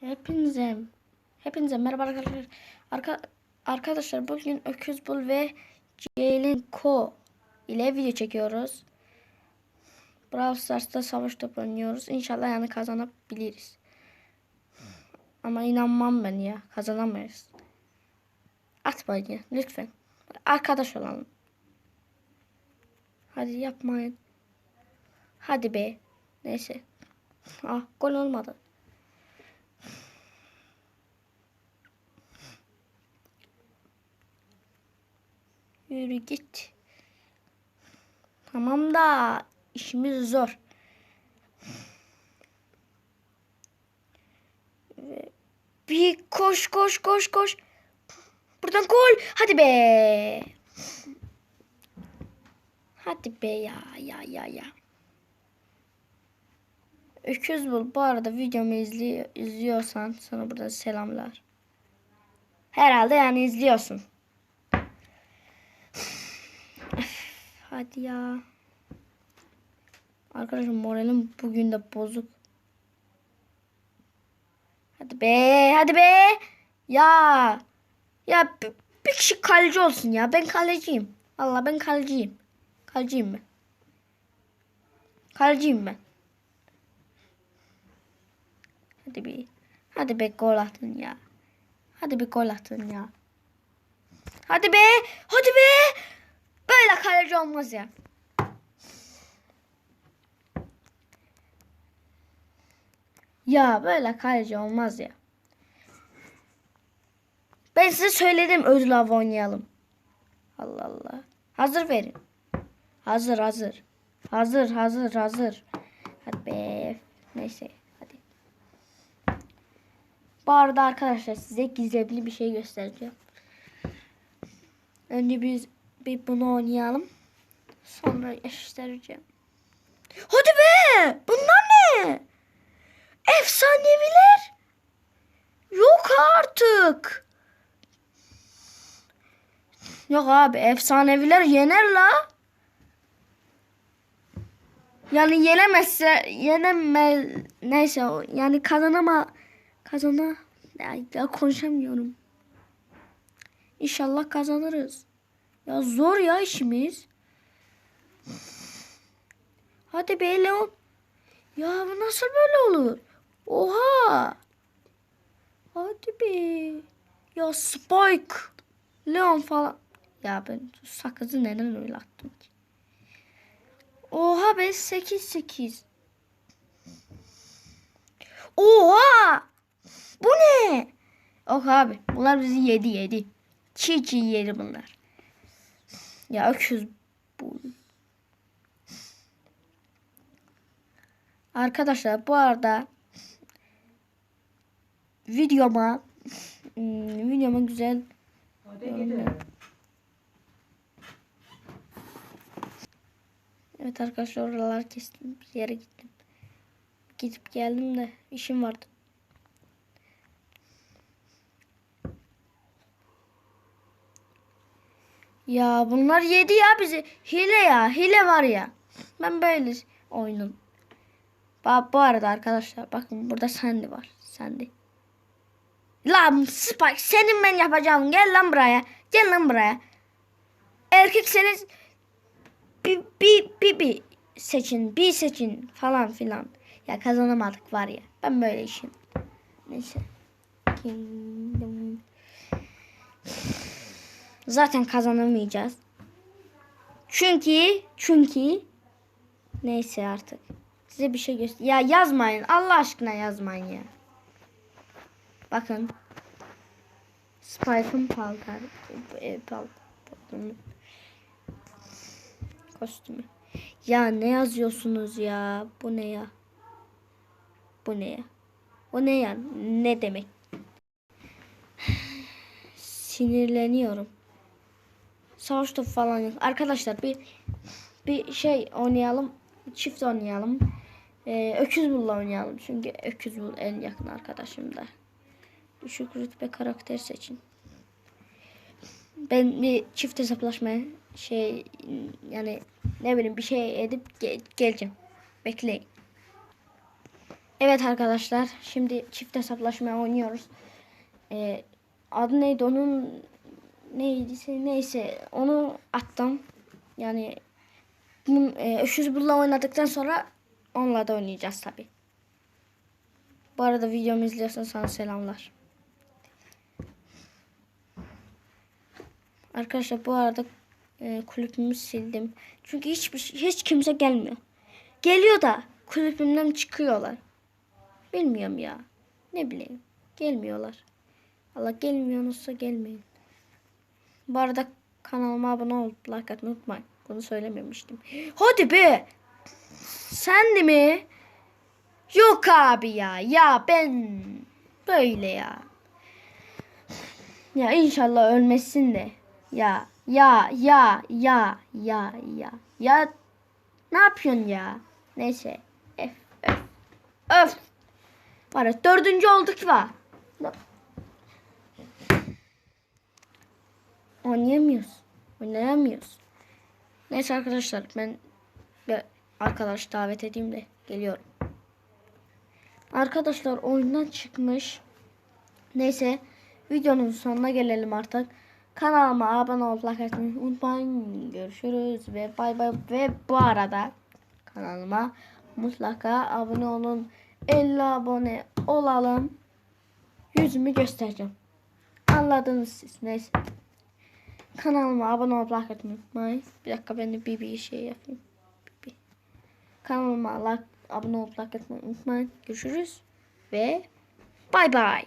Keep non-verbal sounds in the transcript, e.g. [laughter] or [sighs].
Hepinize hepinize merhaba arkadaşlar. Arka, arkadaşlar bugün Öküz Bul ve Ceylin Ko ile video çekiyoruz. Brawl Stars'ta savaş topu oynuyoruz. İnşallah yani kazanabiliriz. Ama inanmam ben ya. Kazanamayız. Atmayın lütfen. Arkadaş olalım. Hadi yapmayın. Hadi be. Neyse. Ah gol olmadı. Yürü git. Tamam da işimiz zor. Bir koş koş koş koş. Buradan gol. Hadi be. Hadi be ya ya ya ya. Öküz bul. Bu arada videomu izliyor, izliyorsan sana burada selamlar. Herhalde yani izliyorsun. Hadi ya. Arkadaşlar moralim bugün de bozuk. Hadi be, hadi be. Ya. Ya bir, kişi kaleci olsun ya. Ben kaleciyim. Allah ben kaleciyim. Kaleciyim ben. Kaleciyim ben. Hadi bir. Hadi be gol atın ya. Hadi bir gol atın ya. Hadi be. Hadi be. Böyle kaleci olmaz ya. Ya böyle kaleci olmaz ya. Ben size söyledim ödül avı oynayalım. Allah Allah. Hazır verin. Hazır hazır. Hazır hazır hazır. Hadi be. Neyse hadi. Bu arada arkadaşlar size gizemli bir şey göstereceğim. Önce biz bir bunu oynayalım. Sonra göstereceğim. Hadi be! Bunlar ne? Efsaneviler. Yok artık. Yok abi efsaneviler yener la. Yani yenemezse yeneme neyse yani kazanama kazana ya, ya konuşamıyorum. İnşallah kazanırız. Ya zor ya işimiz. Hadi be Leon. Ya bu nasıl böyle olur? Oha. Hadi be. Ya Spike. Leon falan. Ya ben sakızı neden öyle attım ki? Oha be 8 8. Oha! Bu ne? Yok abi. Bunlar bizi yedi yedi. Çiğ çiğ yedi bunlar. Ya öküz bu. Arkadaşlar bu arada videoma hmm, videoma güzel Evet arkadaşlar oralar kestim. Bir yere gittim. Gidip geldim de işim vardı. Ya bunlar yedi ya bizi. Hile ya. Hile var ya. Ben böyle oyunum. Bak bu arada arkadaşlar bakın burada Sandy var. Sandy. Lan Spike senin ben yapacağım. Gel lan buraya. Gel lan buraya. Erkekseniz bir, bir, bir, bir seçin. Bir seçin falan filan. Ya kazanamadık var ya. Ben böyle işim. Neyse. Kingdom. Zaten kazanamayacağız. Çünkü çünkü neyse artık. Size bir şey göster. Ya yazmayın. Allah aşkına yazmayın ya. Bakın. Spike'ın paltar. E. Kostümü. Ya ne yazıyorsunuz ya? Bu ne ya? Bu ne ya? O ne ya? Ne demek? [sighs] Sinirleniyorum. Savaş topu falan yok. Arkadaşlar bir bir şey oynayalım. Çift oynayalım. Ee, öküz bulla oynayalım. Çünkü öküz bul en yakın arkadaşım da. Düşük rütbe karakter seçin. Ben bir çift hesaplaşmaya şey yani ne bileyim bir şey edip ge- geleceğim. Bekleyin. Evet arkadaşlar şimdi çift hesaplaşma oynuyoruz. Ee, adı neydi onun neydi neyse onu attım. Yani bunun, e, bulla oynadıktan sonra onunla da oynayacağız tabi. Bu arada videomu izliyorsan sana selamlar. Arkadaşlar bu arada e, kulübümü sildim. Çünkü hiçbir şey- hiç kimse gelmiyor. Geliyor da kulübümden çıkıyorlar. Bilmiyorum ya. Ne bileyim. Gelmiyorlar. Allah gelmiyorsunuzsa gelmeyin. Bu arada kanalıma abone olup like atmayı unutmayın. Bunu söylememiştim. Hadi be. Sen de mi? Yok abi ya. Ya ben böyle ya. Ya inşallah ölmesin de. Ya ya ya ya ya ya. Ya ne yapıyorsun ya? Neyse. Öf öf. Öf. Var dördüncü olduk var. Oynayamıyoruz. Oynayamıyoruz. Neyse arkadaşlar ben bir arkadaş davet edeyim de geliyorum. Arkadaşlar oyundan çıkmış. Neyse videonun sonuna gelelim artık. Kanalıma abone olup like atmayı unutmayın. Görüşürüz ve bay bay. Ve bu arada kanalıma mutlaka abone olun. 50 abone olalım. Yüzümü göstereceğim. Anladınız siz. Neyse. Kanalıma abone olup like atmayı unutmayın. Bir dakika ben de bir bir şey yapayım. Bir, bir. Kanalıma like, abone olup like unutmayın. Görüşürüz. Ve bay bay.